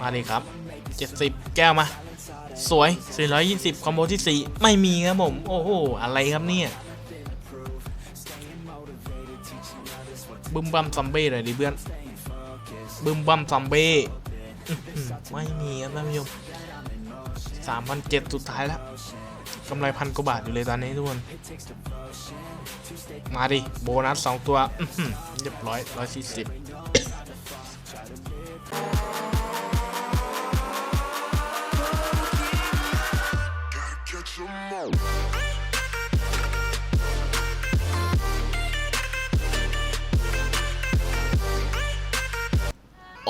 มาดิครับ 70 แก้วมา สวย 420 คอมโบที่ 4 ไม่มีครับผม โอ้โห อะไรครับเนี่ยบึมบัมซอมเบ้เลยดิเพื่อนบึมบัมซอมเบ้ไม่มีครับท่านผู้ชม3,007สุดท้ายแล้วกำไรพันกว่าบาทอยู่เลยตอนนี้ทุกคน มาดิ โบนัส2ตัวเรียบร้อย140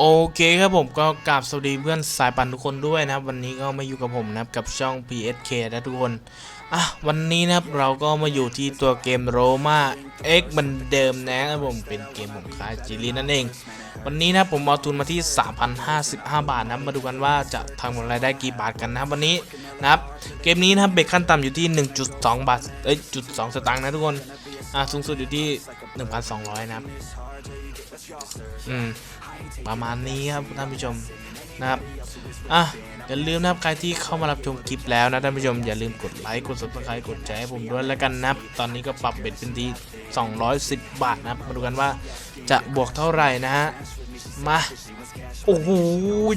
โอเคครับผมก็กราบสวัสดีเพื่อนสายปั่นทุกคนด้วยนะครับ วันนี้ก็มาอยู่กับผมนะครับกับช่อง PSK นะทุกคนอะวันนี้นะครับเราก็มาอยู่ที่ตัวเกมโรมาเอ็กมือนเดิมนะครับผมเป็นเกมผมคายจีรีนั่นเอง วันนี้นะผมเอาทุนมาที่ 3,055 บาทนะมาดูกันว่าจะทำกำไรได้กี่บาทกันนะครับวันนี้นะครับเกมนี้นะครับเบรกขั้นต่ำอยู่ที่ 1.2 บาทเอ้ยจุด2สตางค์นะทุกคนอะสูงสุดอยู่ที่ 1,200 นะครับ อืมประมาณนี้ครับท่านผู้ชมนะครับอะอย่าลืมนะครับใครที่เข้ามารับชมคลิปแล้วนะท่านผู้ชมอย่าลืมกดไลค์กด subscribe กดแชร์ให้ผมด้วยแล้วกันนะครับตอนนี้ก็ปรับเบ็ดเป็นที่ 210 บาทนะครับมาดูกันว่าจะบวกเท่าไหร่นะฮะมาโอ้โห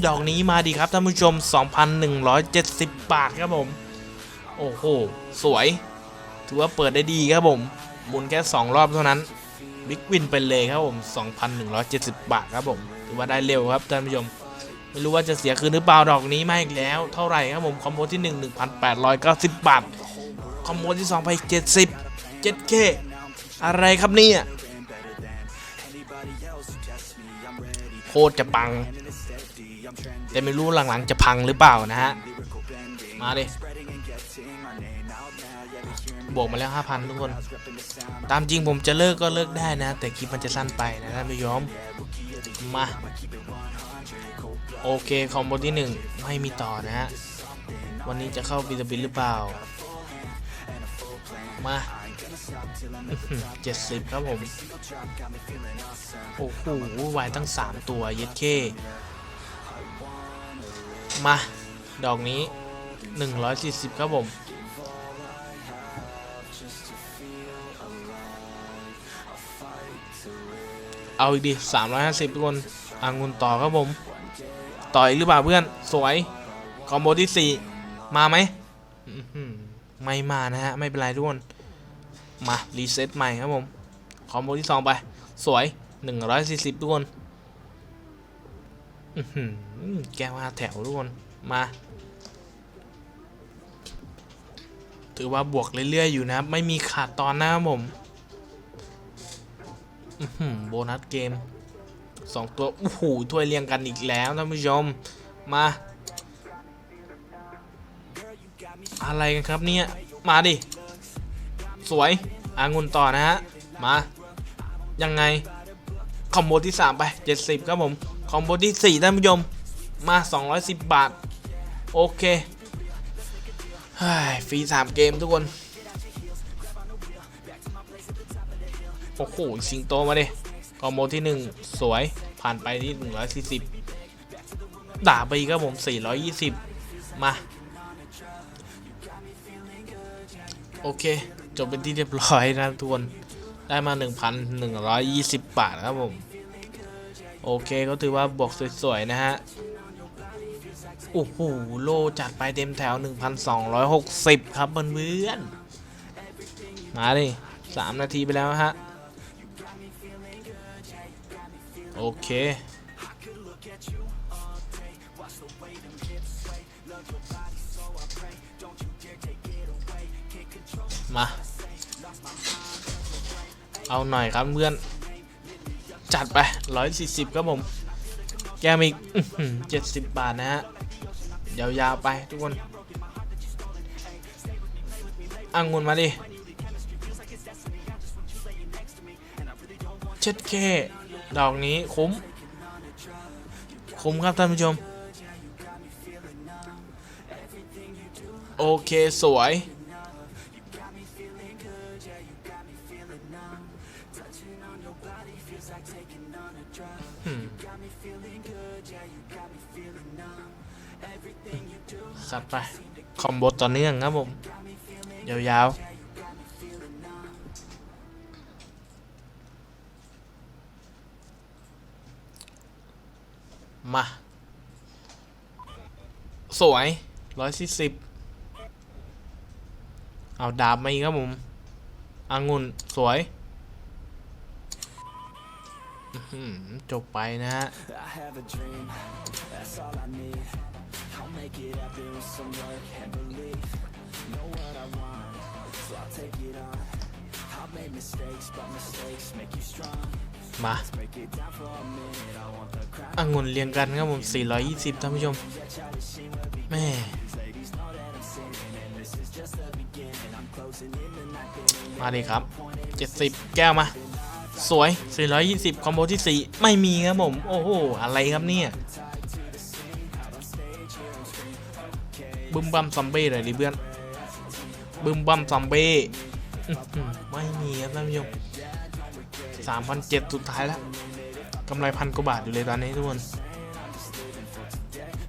ดอกนี้มาดีครับท่านผู้ชม 2,170 บาทครับผม โอ้โห สวย ถือว่าเปิดได้ดีครับผมหมุนแค่ 2 รอบเท่านั้น บิ๊กวินไปเลยครับผม 2,170 บาทครับผม ถือว่าได้เร็วครับท่านผู้ชม ไม่รู้ว่าจะเสียคืนหรือเปล่าดอกนี้มาอีกแล้ว เท่าไหร่ครับผม คอมโบที่ 1 1,890 บาท คอมโบที่2ไป70 7K อะไรครับเนี่ย โคตรจะปัง แต่ไม่รู้หลังๆจะพังหรือเปล่านะฮะ มาดิบวกมาแล้ว 5,000 ทุกคน ตามจริงผมจะเลิกก็เลิกได้นะ แต่คลิปมันจะสั้นไปนะท่านผู้ชมมา โอเค คอมโบที่ 1 ไม่มีต่อนะฮะ วันนี้จะเข้าบิลบินหรือเปล่า มาเจ็ดสิบครับผม โอ้โหวายตั้ง3ตัวเย็ดเคมา ดอกนี้140ครับผม เอาอีกดิสามร้อยห้าสิบทุกคนอางุนต่อครับผม ต่ออีกหรือเปล่าเพื่อน สวย คอมโบที่สี่มาไหม ไม่มานะฮะ ไม่เป็นไรทุกคน มารีเซ็ตใหม่ครับผม คอมโบที่สองไป สวยหนึ่งร้อยสี่สิบทุกคนอื้อหือแก้วห้าแถวทุกคน มา ถือว่าบวกเรื่อย ๆ อยู่นะครับ ไม่มีขาดตอนนะครับผมอื้อหือโบนัสเกมสองตัว โอ้โหถ้วยเรียงกันอีกแล้วท่านผู้ชม มา อะไรกันครับเนี่ย มาดิ สวยอางุนต่อนะฮะ มา ยังไง คอมโบที่ 3 ไป 70 ครับผม คอมโบที่ 4 ท่านผู้ชม มา 210 บาท โอเคฟรี 3 เกมทุกคน โอ้โหสิงโตมาดิ คอมโบที่ 1 สวย ผ่านไปที่ 140 ด่าไปอีกครับผม 420 มา โอเค จบเป็นที่เรียบร้อยนะทุกคนได้มา 1,120 บาทครับผม โอเคก็ถือว่าบวกสวย ๆ นะฮะ โอ้โห โลจัดไปเต็มแถว 1,260 ครับเพื่อนๆมาดิ3นาทีไปแล้วฮะ โอเค มา เอาหน่อยครับเพื่อน จัดไป 140ครับผม แกมอีกเจ็ดสิบบาทนะฮะ ยาวๆไปทุกคนอังุนมาดิเช็ดเคดอกนี้คุ้ม คุ้มครับท่านผู้ชม โอเค สวย สับไป คอมโบต่อเนื่องครับผม ยาวๆมา สวยร้อยสี่สิบเอาดาบมาอีกครับผมอังุนสวย จบไปนะฮะ I have a dream, that's all I need. I'll make it happen with some work and belief. Know what I want, so I'll take it on. I've made mistakes, but mistakes make you strong. มา Break it down for a minute, I want the crowd. องุ่นเรียงกันครับผม 420 ท่านผู้ชม แม่ Ladies know that I'm sinning, and this is just the beginning. I'm closing in the night, then มาดิครับ 70 แก้วมา สวย 420 คอมโบที่ 4 ไม่มีครับผม โอ้โห อะไรครับเนี่ย บึมบัมซัมเบ้เลยดิเพื่อน บึมบัมซัมเบ้ไม่มีครับท่านผู้ชม3,007สุดท้ายแล้วกำไรพันกว่าบาทอยู่เลยตอนนี้ทุกคน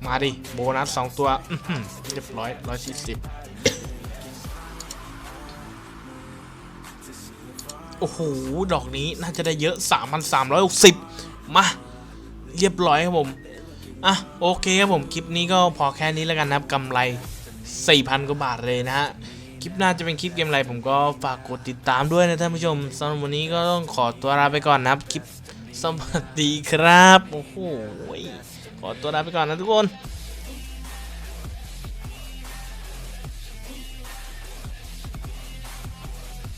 มาดิ โบนัส 2 ตัวเรียบร้อย140 โอ้โห ดอกนี้น่าจะได้เยอะ 3,360 มา เรียบร้อยครับผม อะ โอเคครับผม คลิปนี้ก็พอแค่นี้แล้วกันนะครับกำไร 4,000 กว่าบาทเลยนะฮะ คลิปหน้าจะเป็นคลิปเกมอะไร ผมก็ฝากกดติดตามด้วยนะท่านผู้ชมสำหรับวันนี้ก็ต้องขอตัวลาไปก่อนนะครับ คลิปสวัสดีครับ โอ้โห ขอตัวลาไปก่อนนะทุกคน